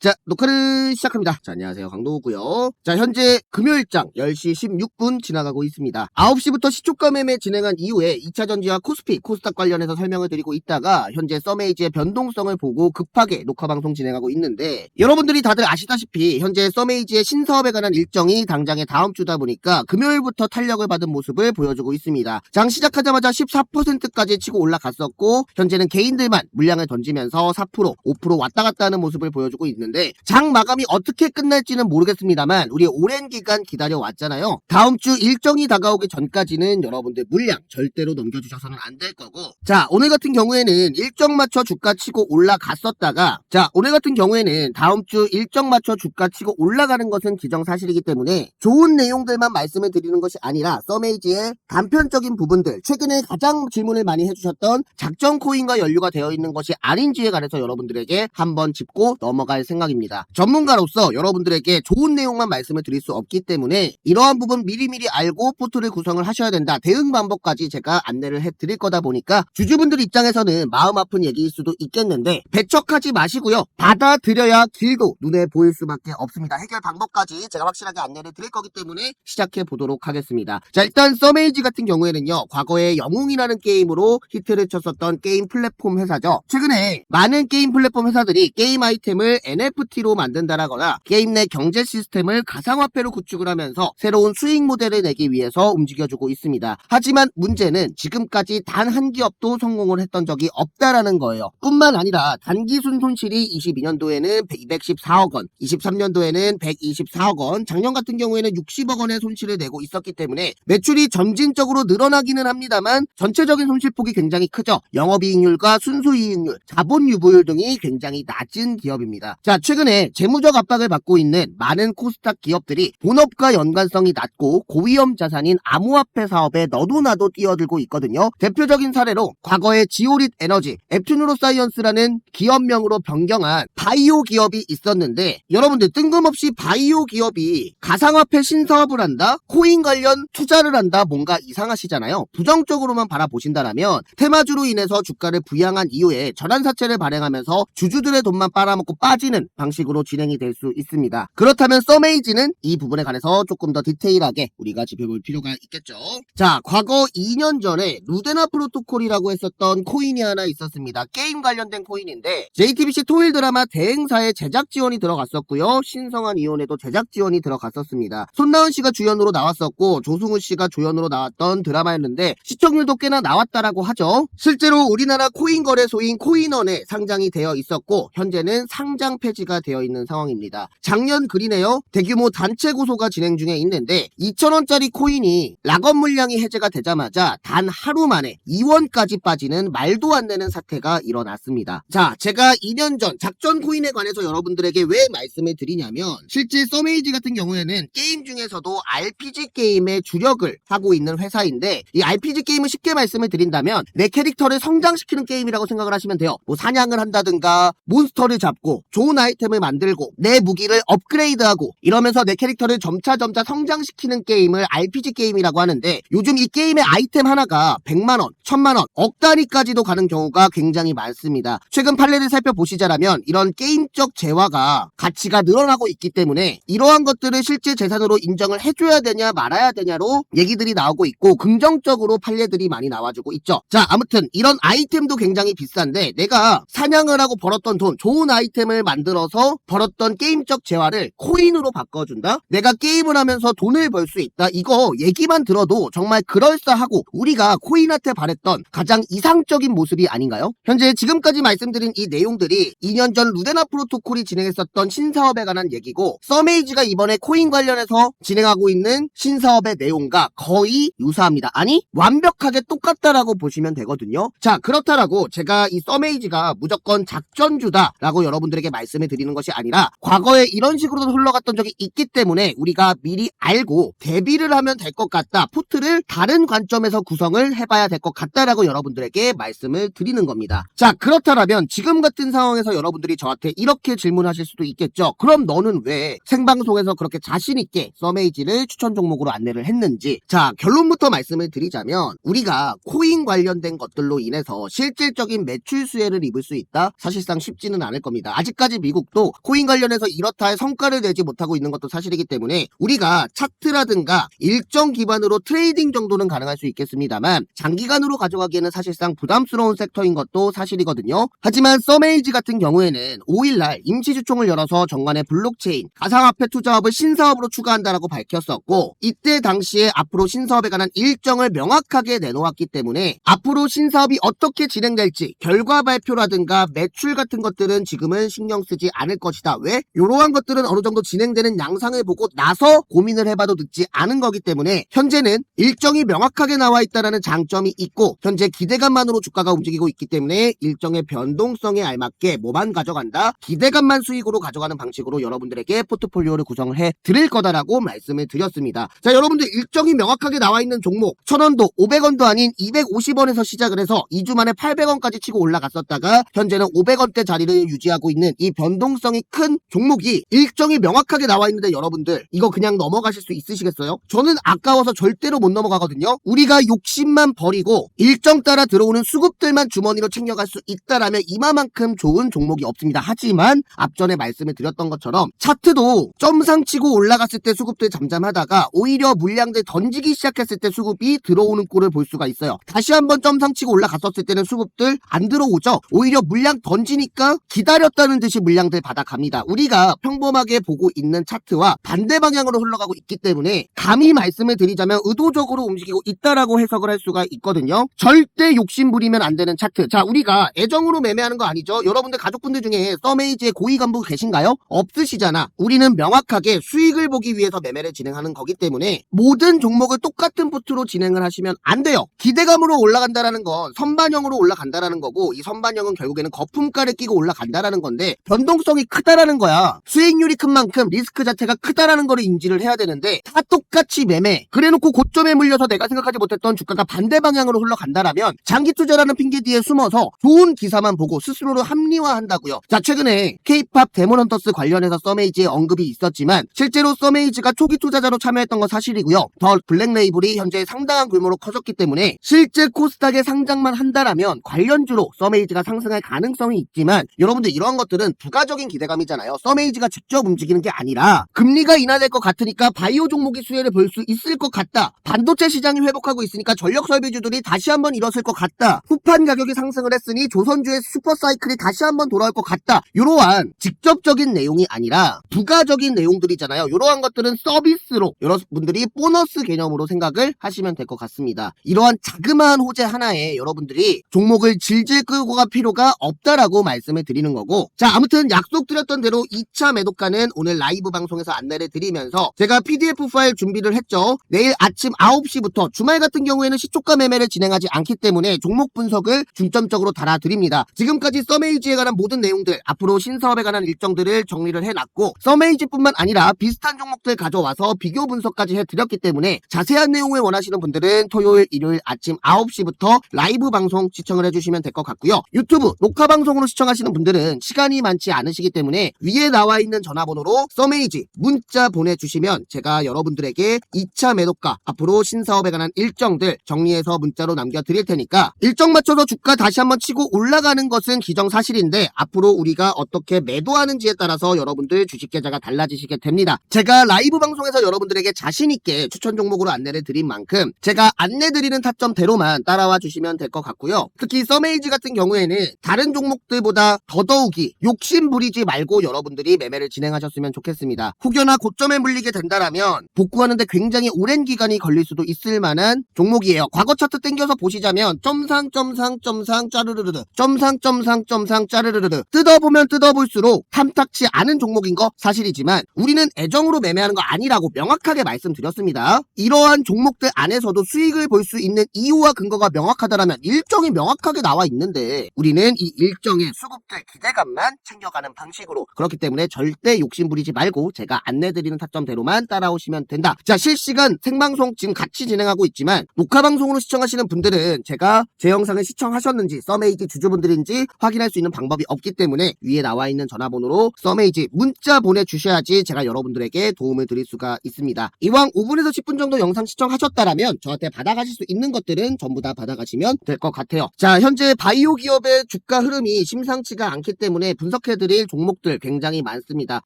자, 녹화를 시작합니다. 자, 안녕하세요. 강도구요. 자, 현재 금요일장 10시 16분 지나가고 있습니다. 9시부터 시초가 매매 진행한 이후에 2차 전지와 코스피, 코스닥 관련해서 설명을 드리고 있다가 현재 서메이지의 변동성을 보고 급하게 녹화 방송 진행하고 있는데 여러분들이 다들 아시다시피 현재 서메이지의 신사업에 관한 일정이 당장에 다음 주다 보니까 금요일부터 탄력을 받은 모습을 보여주고 있습니다. 장 시작하자마자 14%까지 치고 올라갔었고 현재는 개인들만 물량을 던지면서 4%, 5% 왔다 갔다 하는 모습을 보여주고 있는 데 장 마감이 어떻게 끝날지는 모르겠습니다만 우리 오랜 기간 기다려 왔잖아요. 다음 주 일정이 다가오기 전까지는 여러분들 물량 절대로 넘겨주셔서는 안 될 거고 자 오늘 같은 경우에는 일정 맞춰 주가 치고 올라갔었다가 자 오늘 같은 경우에는 다음 주 일정 맞춰 주가 치고 올라가는 것은 기정사실이기 때문에 좋은 내용들만 말씀을 드리는 것이 아니라 서메이지의 단편적인 부분들 최근에 가장 질문을 많이 해주셨던 작전 코인과 연류가 되어 있는 것이 아닌지에 관해서 여러분들에게 한번 짚고 넘어갈 생각 입니다. 전문가로서 여러분들에게 좋은 내용만 말씀을 드릴 수 없기 때문에 이러한 부분 미리미리 알고 포트를 구성을 하셔야 된다. 대응 방법까지 제가 안내를 해드릴 거다 보니까 주주분들 입장에서는 마음 아픈 얘기일 수도 있겠는데 배척하지 마시고요. 받아들여야 길도 눈에 보일 수밖에 없습니다. 해결 방법까지 제가 확실하게 안내를 드릴 거기 때문에 시작해 보도록 하겠습니다. 자 일단 서메이지 같은 경우에는요. 과거에 영웅이라는 게임으로 히트를 쳤었던 게임 플랫폼 회사죠. 최근에 많은 게임 플랫폼 회사들이 게임 아이템을 NFT로 만든다라거나 게임 내 경제 시스템을 가상화폐로 구축을 하면서 새로운 수익 모델을 내기 위해서 움직여주고 있습니다. 하지만 문제는 지금까지 단 한 기업도 성공을 했던 적이 없다라는 거예요. 뿐만 아니라 단기순 손실이 22년도에는 214억 원, 23년도에는 124억 원, 작년 같은 경우에는 60억 원의 손실을 내고 있었기 때문에 매출이 점진적으로 늘어나기는 합니다만 전체적인 손실폭이 굉장히 크죠. 영업이익률과 순수이익률, 자본 유보율 등이 굉장히 낮은 기업입니다. 자, 최근에 재무적 압박을 받고 있는 많은 코스닥 기업들이 본업과 연관성이 낮고 고위험 자산인 암호화폐 사업에 너도 나도 뛰어들고 있거든요. 대표적인 사례로 과거에 지오릿 에너지, 앱투누로 사이언스라는 기업명으로 변경한 바이오 기업이 있었는데 여러분들 뜬금없이 바이오 기업이 가상화폐 신사업을 한다? 코인 관련 투자를 한다? 뭔가 이상하시잖아요. 부정적으로만 바라보신다라면 테마주로 인해서 주가를 부양한 이후에 전환사채를 발행하면서 주주들의 돈만 빨아먹고 빠지는 방식으로 진행이 될 수 있습니다. 그렇다면 서메이지는 이 부분에 관해서 조금 더 디테일하게 우리가 짚어볼 필요가 있겠죠. 자, 과거 2년 전에 루데나 프로토콜이라고 했었던 코인이 하나 있었습니다. 게임 관련된 코인인데 JTBC 토일 드라마 대행사에 제작 지원이 들어갔었고요. 신성한 이혼에도 제작 지원이 들어갔었습니다. 손나은 씨가 주연으로 나왔었고 조승우 씨가 조연으로 나왔던 드라마였는데 시청률도 꽤나 나왔다라고 하죠. 실제로 우리나라 코인 거래소인 코인원에 상장이 되어 있었고 현재는 상장 폐지 가 되어 있는 상황입니다. 작년 글이네요. 대규모 단체 고소가 진행 중에 있는데 2,000원짜리 코인이 락업 물량이 해제가 되자마자 단 하루 만에 2원까지 빠지는 말도 안 되는 사태가 일어났습니다. 자, 제가 2년 전 작전 코인에 관해서 여러분들에게 왜 말씀을 드리냐면 실제 서메이지 같은 경우에는 게임 중에서도 RPG 게임의 주력을 하고 있는 회사인데 이 RPG 게임을 쉽게 말씀을 드린다면 내 캐릭터를 성장시키는 게임이라고 생각을 하시면 돼요. 뭐 사냥을 한다든가 몬스터를 잡고 좋은 아이 템을 만들고 내 무기를 업그레이드하고 이러면서 내 캐릭터를 점차 점차 성장시키는 게임을 RPG 게임이라고 하는데 요즘 이 게임의 아이템 하나가 100만원, 1000만원, 억 단위까지도 가는 경우가 굉장히 많습니다. 최근 판례를 살펴보시자라면 이런 게임적 재화가 가치가 늘어나고 있기 때문에 이러한 것들을 실제 재산으로 인정을 해줘야 되냐 말아야 되냐로 얘기들이 나오고 있고 긍정적으로 판례들이 많이 나와주고 있죠. 자 아무튼 이런 아이템도 굉장히 비싼데 내가 사냥을 하고 벌었던 돈 좋은 아이템을 만들어서 벌었던 게임적 재화를 코인으로 바꿔준다? 내가 게임을 하면서 돈을 벌 수 있다? 이거 얘기만 들어도 정말 그럴싸하고 우리가 코인한테 바랬 던 가장 이상적인 모습이 아닌가요? 현재 지금까지 말씀드린 이 내용들이 2년 전 루데나 프로토콜이 진행했었던 신사업에 관한 얘기고 서메이지가 이번에 코인 관련해서 진행하고 있는 신사업의 내용과 거의 유사합니다. 아니 완벽하게 똑같다라고 보시면 되거든요. 자 그렇다라고 제가 이 서메이지가 무조건 작전주다라고 여러분들에게 말씀을 드리는 것이 아니라 과거에 이런 식으로도 흘러갔던 적이 있기 때문에 우리가 미리 알고 대비를 하면 될 것 같다. 포트를 다른 관점에서 구성을 해봐야 될 것 같다 라고 여러분들에게 말씀을 드리는 겁니다. 자 그렇다면 지금 같은 상황에서 여러분들이 저한테 이렇게 질문하실 수도 있겠죠. 그럼 너는 왜 생방송에서 그렇게 자신 있게 서메이지를 추천 종목으로 안내를 했는지 자 결론부터 말씀을 드리자면 우리가 코인 관련된 것들로 인해서 실질적인 매출 수혜를 입을 수 있다? 사실상 쉽지는 않을 겁니다. 아직까지 미국도 코인 관련해서 이렇다 할 성과를 내지 못하고 있는 것도 사실이기 때문에 우리가 차트라든가 일정 기반으로 트레이딩 정도는 가능할 수 있겠습니다만 장기간으로 가져가기에는 사실상 부담스러운 섹터인 것도 사실이거든요. 하지만 서메이지 같은 경우에는 5일날 임시주총을 열어서 정관의 블록체인 가상화폐 투자업을 신사업으로 추가한다라고 밝혔었고 이때 당시에 앞으로 신사업에 관한 일정을 명확하게 내놓았기 때문에 앞으로 신사업이 어떻게 진행될지 결과 발표라든가 매출 같은 것들은 지금은 신경 쓰지 않을 것이다. 왜? 이러한 것들은 어느 정도 진행되는 양상을 보고 나서 고민을 해봐도 늦지 않은 거기 때문에 현재는 일정이 명확하게 나와 있다는 장점이 있고 현재 기대감만으로 주가가 움직이고 있기 때문에 일정의 변동성에 알맞게 뭐만 가져간다 기대감만 수익으로 가져가는 방식으로 여러분들에게 포트폴리오를 구성을 해 드릴 거다라고 말씀을 드렸습니다. 자 여러분들 일정이 명확하게 나와 있는 종목 1000원도 500원도 아닌 250원에서 시작을 해서 2주 만에 800원까지 치고 올라갔었다가 현재는 500원대 자리를 유지하고 있는 이 변동성이 큰 종목이 일정이 명확하게 나와 있는데 여러분들 이거 그냥 넘어가실 수 있으시겠어요? 저는 아까워서 절대로 못 넘어가거든요. 우리가 욕심만 버리고 일정 따라 들어오는 수급들만 주머니로 챙겨갈 수 있다라면 이마만큼 좋은 종목이 없습니다. 하지만 앞전에 말씀을 드렸던 것처럼 차트도 점상 치고 올라갔을 때 수급들 잠잠하다가 오히려 물량들 던지기 시작했을 때 수급이 들어오는 꼴을 볼 수가 있어요. 다시 한번 점상 치고 올라갔었을 때는 수급들 안 들어오죠. 오히려 물량 던지니까 기다렸다는 듯이 물량들 받아갑니다. 우리가 평범하게 보고 있는 차트와 반대 방향으로 흘러가고 있기 때문에 감히 말씀을 드리자면 의도적으로 움직이고 있다라고 해석을 할 수가 있거든요. 절대 욕심 부리면 안 되는 차트. 자, 우리가 애정으로 매매하는 거 아니죠? 여러분들 가족분들 중에 서메이지의 고위 간부 계신가요? 없으시잖아. 우리는 명확하게 수익을 보기 위해서 매매를 진행하는 거기 때문에 모든 종목을 똑같은 포트로 진행을 하시면 안 돼요. 기대감으로 올라간다라는 건 선반영으로 올라간다라는 거고 이 선반영은 결국에는 거품가를 끼고 올라간다라는 건데 변동성이 크다라는 거야. 수익률이 큰 만큼 리스크 자체가 크다라는 거를 인지를 해야 되는데 다 똑같이 매매. 그래놓고 고점에 물려서 내가 생각하지 못했던 주가가 반대 방향으로 흘러 간다라면 장기 투자라는 핑계 뒤에 숨어서 좋은 기사만 보고 스스로를 합리화한다고요. 자 최근에 K-팝 데몬헌터스 관련해서 서메이지의 언급이 있었지만 실제로 서메이지가 초기 투자자로 참여했던 건 사실이고요. 더 블랙 레이블이 현재 상당한 규모로 커졌기 때문에 실제 코스닥에 상장만 한다라면 관련주로 서메이지가 상승할 가능성이 있지만 여러분들 이러한 것들은 부가적인 기대감이잖아요. 서메이지가 직접 움직이는 게 아니라 금리가 인하될 것 같으니까 바이오 종목이 수혜를 볼 수 있을 것 같다. 반도체 시장이 회복하고 있으니까 전력 설비주들이 다시 한번 일어설 것 같다. 후판 가격이 상승을 했으니 조선주의 슈퍼사이클이 다시 한번 돌아올 것 같다. 이러한 직접적인 내용이 아니라 부가적인 내용들이잖아요. 이러한 것들은 서비스로 여러분들이 보너스 개념으로 생각을 하시면 될 것 같습니다. 이러한 자그마한 호재 하나에 여러분들이 종목을 질질 끌고 갈 필요가 없다라고 말씀을 드리는 거고 자 아무튼 약속드렸던 대로 2차 매도가는 오늘 라이브 방송에서 안내를 드리면서 제가 PDF 파일 준비를 했죠. 내일 아침 9시부터 주말 같은 경우에는 시초가 매매를 진행 하지 않기 때문에 종목 분석을 중점적으로 달아드립니다. 지금까지 서메이지에 관한 모든 내용들 앞으로 신사업에 관한 일정들을 정리를 해놨고 서메이지뿐만 아니라 비슷한 종목들 가져와서 비교 분석까지 해드렸기 때문에 자세한 내용을 원하시는 분들은 토요일 일요일 아침 9시부터 라이브 방송 시청을 해주시면 될 것 같고요. 유튜브 녹화 방송으로 시청하시는 분들은 시간이 많지 않으시기 때문에 위에 나와 있는 전화번호로 서메이지 문자 보내주시면 제가 여러분들에게 2차 매도가 앞으로 신사업에 관한 일정들 정리해서 문자로 남겨드릴 테니까 일정 맞춰서 주가 다시 한번 치고 올라가는 것은 기정사실인데 앞으로 우리가 어떻게 매도하는지에 따라서 여러분들 주식 계좌가 달라지시게 됩니다. 제가 라이브 방송에서 여러분들에게 자신있게 추천 종목으로 안내를 드린 만큼 제가 안내드리는 타점대로만 따라와 주시면 될 것 같고요. 특히 서메이지 같은 경우에는 다른 종목들보다 더더욱이 욕심 부리지 말고 여러분들이 매매를 진행하셨으면 좋겠습니다. 혹여나 고점에 물리게 된다라면 복구하는데 굉장히 오랜 기간이 걸릴 수도 있을 만한 종목이에요. 과거 차트 땡겨 서 보시자면 점상 점상 점상 짜르르르르 점상 점상 점상 짜르르르르 뜯어보면 뜯어볼수록 탐탁치 않은 종목인 거 사실이지만 우리는 애정으로 매매하는 거 아니라고 명확하게 말씀드렸습니다. 이러한 종목들 안에서도 수익을 볼 수 있는 이유와 근거가 명확하다라면 일정이 명확하게 나와 있는데 우리는 이 일정의 수급들 기대감만 챙겨가는 방식으로 그렇기 때문에 절대 욕심 부리지 말고 제가 안내드리는 타점대로만 따라오시면 된다. 자 실시간 생방송 지금 같이 진행하고 있지만 녹화 방송으로 시청하시는 분 들은 제가 제 영상을 시청하셨는지 서메이지 주주분들인지 확인할 수 있는 방법이 없기 때문에 위에 나와 있는 전화번호로 서메이지 문자 보내주셔야지 제가 여러분들에게 도움을 드릴 수가 있습니다. 이왕 5분에서 10분 정도 영상 시청하셨다라면 저한테 받아가실 수 있는 것들은 전부 다 받아가시면 될 것 같아요. 자 현재 바이오 기업의 주가 흐름이 심상치가 않기 때문에 분석해 말씀해드릴 종목들 굉장히 많습니다.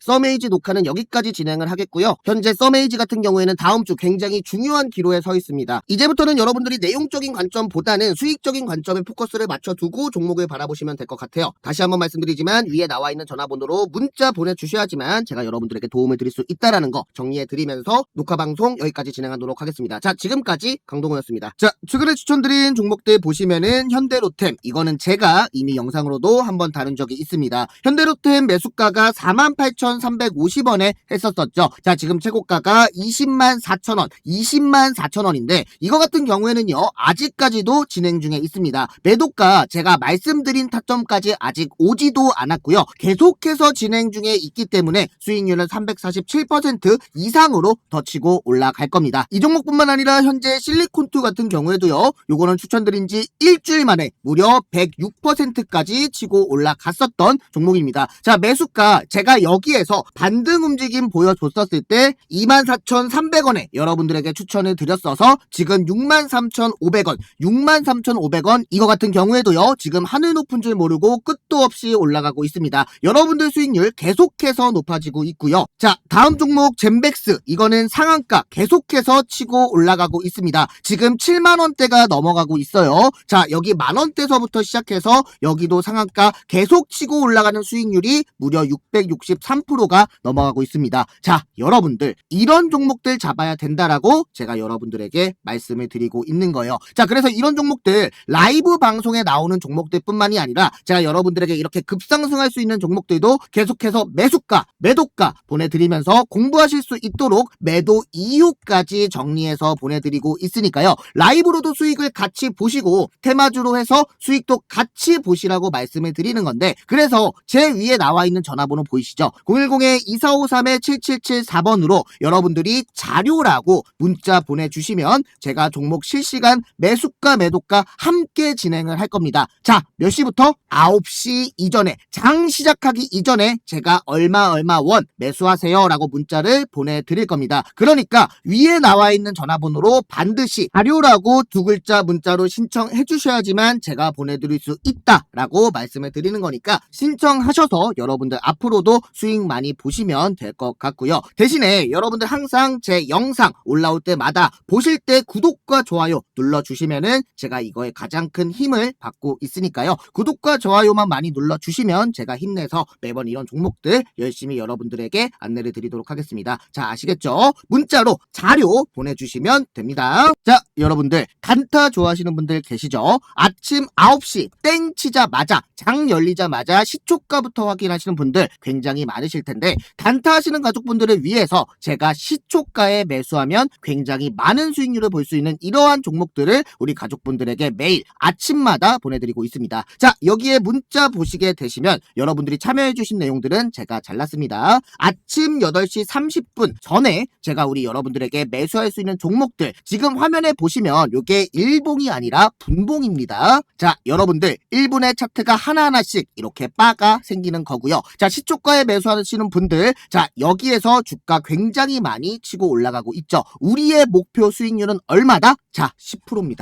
썸에이지 녹화는 여기까지 진행을 하겠고요. 현재 썸에이지 같은 경우에는 다음 주 굉장히 중요한 기로에 서 있습니다. 이제부터는 여러분들이 내용적인 관 점보다는 수익적인 관점에 포커스를 맞춰두고 종목을 바라보시면 될 것 같아요. 다시 한번 말씀드리지만 위에 나와 있는 전화번호로 문자 보내주셔야지만 제가 여러분들에게 도움을 드릴 수 있다라는 거 정리해드리면서 녹화 방송 여기까지 진행하도록 하겠습니다. 자 지금까지 강동호였습니다. 자 최근에 추천드린 종목들 보시면은 현대로템 이거는 제가 이미 영상으로도 한번 다룬 적이 있습니다. 현대로템 매수가가 48,350원에 했었었죠. 자 지금 최고가가 20만 4천원 20만 4천원인데 이거 같은 경우에는요 아직 까지도 진행 중에 있습니다. 매도가 제가 말씀드린 타점까지 아직 오지도 않았고요. 계속해서 진행 중에 있기 때문에 수익률은 347% 이상으로 더 치고 올라갈 겁니다. 이 종목뿐만 아니라 현재 실리콘2 같은 경우에도요. 요거는 추천드린 지 일주일 만에 무려 106%까지 치고 올라갔었던 종목입니다. 자 매수가 제가 여기에서 반등 움직임 보여줬었을 때 24,300원에 여러분들에게 추천을 드렸어서 지금 63,500원 63,500원 이거 같은 경우에도요. 지금 하늘 높은 줄 모르고 끝도 없이 올라가고 있습니다. 여러분들 수익률 계속해서 높아지고 있고요. 자 다음 종목 젠백스 이거는 상한가 계속해서 치고 올라가고 있습니다. 지금 7만원대가 넘어가고 있어요. 자 여기 만원대서부터 시작해서 여기도 상한가 계속 치고 올라가는 수익률이 무려 663%가 넘어가고 있습니다. 자 여러분들 이런 종목들 잡아야 된다라고 제가 여러분들에게 말씀을 드리고 있는 거예요. 자 그래서 이런 종목들 라이브 방송에 나오는 종목들 뿐만이 아니라 제가 여러분들에게 이렇게 급상승할 수 있는 종목들도 계속해서 매수가 매도가 보내드리면서 공부하실 수 있도록 매도 이유까지 정리해서 보내드리고 있으니까요. 라이브로도 수익을 같이 보시고 테마주로 해서 수익도 같이 보시라고 말씀을 드리는 건데 그래서 제 위에 나와 있는 전화번호 보이시죠? 010-2453-7774번으로 여러분들이 자료라고 문자 보내주시면 제가 종목 실시간 매 수가 매도가 함께 진행을 할 겁니다. 자, 몇 시부터? 9시 이전에 장 시작하기 이전에 제가 얼마 얼마 원 매수하세요 라고 문자를 보내드릴 겁니다. 그러니까 위에 나와 있는 전화번호로 반드시 자료라고 두 글자 문자로 신청해 주셔야지만 제가 보내드릴 수 있다라고 말씀을 드리는 거니까 신청하셔서 여러분들 앞으로도 수익 많이 보시면 될 것 같고요. 대신에 여러분들 항상 제 영상 올라올 때마다 보실 때 구독과 좋아요 눌러주시면 은 제가 이거에 가장 큰 힘을 받고 있으니까요. 구독과 좋아요만 많이 눌러주시면 제가 힘내서 매번 이런 종목들 열심히 여러분들에게 안내를 드리도록 하겠습니다. 자, 아시겠죠? 문자로 자료 보내주시면 됩니다. 자, 여러분들 단타 좋아하시는 분들 계시죠? 아침 9시 땡 치자마자 장 열리자마자 시초가부터 확인하시는 분들 굉장히 많으실 텐데 단타 하시는 가족분들을 위해서 제가 시초가에 매수하면 굉장히 많은 수익률을 볼 수 있는 이러한 종목들을 우리 가족분들에게 매일 아침마다 보내드리고 있습니다. 자, 여기에 문자 보시게 되시면 여러분들이 참여해주신 내용들은 제가 잘랐습니다. 아침 8시 30분 전에 제가 우리 여러분들에게 매수할 수 있는 종목들 지금 화면에 보시면 이게 일봉이 아니라 분봉입니다. 자, 여러분들 1분의 차트가 하나하나씩 이렇게 바가 생기는 거고요. 자, 시초가에 매수하시는 분들 자, 여기에서 주가 굉장히 많이 치고 올라가고 있죠. 우리의 목표 수익률은 얼마다? 자, 10%입니다.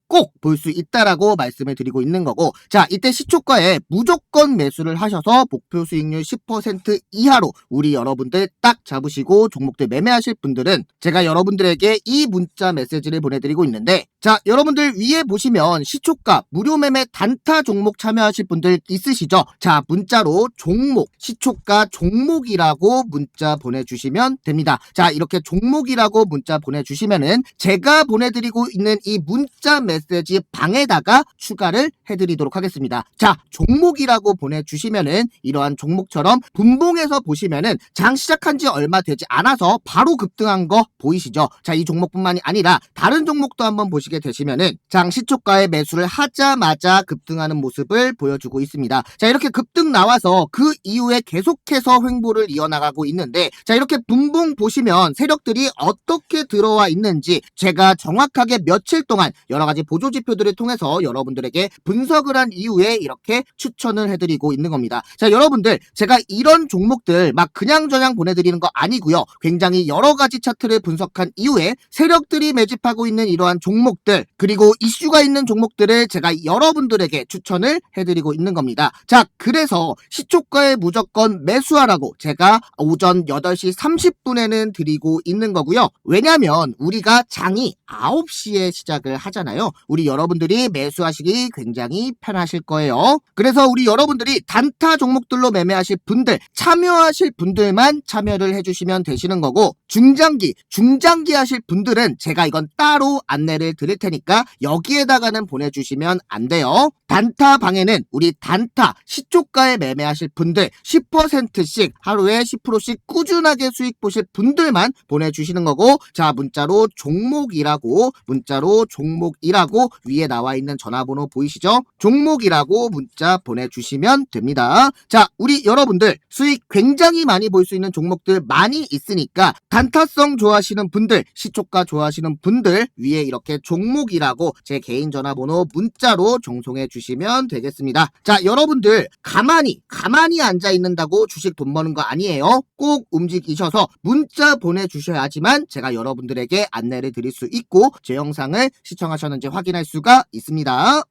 꼭 볼 수 있다라고 말씀을 드리고 있는 거고, 자, 이때 시초가에 무조건 매수를 하셔서 목표 수익률 10% 이하로 우리 여러분들 딱 잡으시고 종목들 매매하실 분들은 제가 여러분들에게 이 문자 메시지를 보내드리고 있는데, 자, 여러분들 위에 보시면 시초가 무료 매매 단타 종목 참여하실 분들 있으시죠? 자, 문자로 종목, 시초가 종목이라고 문자 보내주시면 됩니다. 자, 이렇게 종목이라고 문자 보내주시면은 제가 보내드리고 있는 이 문자 메시지 메시지 방에다가 추가를 해드리도록 하겠습니다. 자, 종목이라고 보내주시면은 이러한 종목처럼 분봉에서 보시면은 장 시작한 지 얼마 되지 않아서 바로 급등한 거 보이시죠? 자, 이 종목뿐만이 아니라 다른 종목도 한번 보시게 되시면은 장 시초가에 매수를 하자마자 급등하는 모습을 보여주고 있습니다. 자, 이렇게 급등 나와서 그 이후에 계속해서 횡보를 이어나가고 있는데 자, 이렇게 분봉 보시면 세력들이 어떻게 들어와 있는지 제가 정확하게 며칠 동안 여러 가지 보조 지표들을 통해서 여러분들에게 분석을 한 이후에 이렇게 추천을 해드리고 있는 겁니다. 자, 여러분들 제가 이런 종목들 막 그냥 저냥 보내드리는 거 아니고요. 굉장히 여러 가지 차트를 분석한 이후에 세력들이 매집하고 있는 이러한 종목들 그리고 이슈가 있는 종목들을 제가 여러분들에게 추천을 해드리고 있는 겁니다. 자, 그래서 시초가에 무조건 매수하라고 제가 오전 8시 30분에는 드리고 있는 거고요. 왜냐면 우리가 장이 9시에 시작을 하잖아요. 우리 여러분들이 매수하시기 굉장히 편하실 거예요. 그래서 우리 여러분들이 단타 종목들로 매매하실 분들, 참여하실 분들만 참여를 해주시면 되시는 거고, 중장기, 중장기 하실 분들은 제가 이건 따로 안내를 드릴 테니까 여기에다가는 보내주시면 안 돼요. 단타 방에는 우리 단타 시초가에 매매하실 분들 10%씩 하루에 10%씩 꾸준하게 수익 보실 분들만 보내주시는 거고 자 문자로 종목이라고 문자로 종목이라고 위에 나와 있는 전화번호 보이시죠? 종목이라고 문자 보내주시면 됩니다. 자 우리 여러분들 수익 굉장히 많이 볼 수 있는 종목들 많이 있으니까 단타성 좋아하시는 분들 시초가 좋아하시는 분들 위에 이렇게 종목이라고 제 개인 전화번호 문자로 종송해 주시면 되겠습니다. 자 여러분들 가만히 가만히 앉아 있는다고 주식 돈 버는 거 아니에요. 꼭 움직이셔서 문자 보내주셔야지만 제가 여러분들에게 안내를 드릴 수 있고 제 영상을 시청하셨는지 확인할 수가 있습니다.